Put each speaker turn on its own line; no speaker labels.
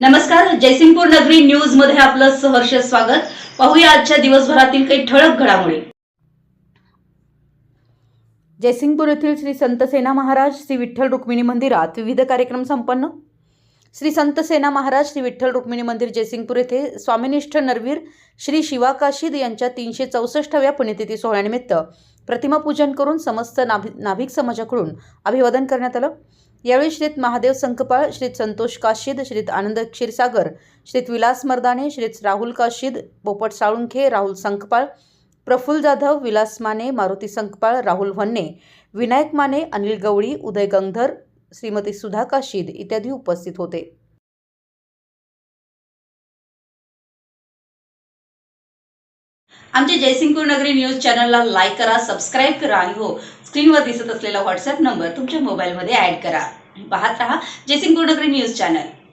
नमस्कार जयसिंगपूर नगरी न्यूजमध्ये आपलं सहर्ष स्वागत. पाहूया आजच्या दिवसभरातील काही ठळक घडामोडी. जयसिंगपूर येथील श्री संत सेना महाराज श्री विठ्ठल रुक्मिणी मंदिरात विविध कार्यक्रम संपन्न. श्री संत सेना महाराज श्री विठ्ठल रुक्मिणी मंदिर जयसिंगपूर येथे स्वामिनिष्ठ नरवीर श्री शिवाकाशीद यांच्या तीनशे चौसष्टाव्या पुण्यतिथी सोहळ्यानिमित्त प्रतिमा पूजन करून समस्त नाभिक समाजाकडून अभिवादन करण्यात आलं. यावेळी श्रीत महादेव संकपाळ श्रीत संतोष काशीद श्रीत आनंद क्षीरसागर श्रीत विलास मर्दाने श्रीत राहुल काशीद पोपट साळुंखे राहुल संकपाळ प्रफुल्ल जाधव विलास माने मारुती संकपाळ राहुल वन्ने विनायक माने अनिल गवळी उदय गंगधर श्रीमती सुधा काशीद इत्यादी उपस्थित होते. आमच्या जयसिंगपूर नगरी न्यूज चॅनलला लाईक करा सबस्क्राईब करा आणि हो स्क्रीनवर दिसत असलेला व्हॉट्सअप नंबर तुमच्या मोबाईलमध्ये ॲड करा. पाहत रहा. जयसिंग नगरी न्यूज चॅनल.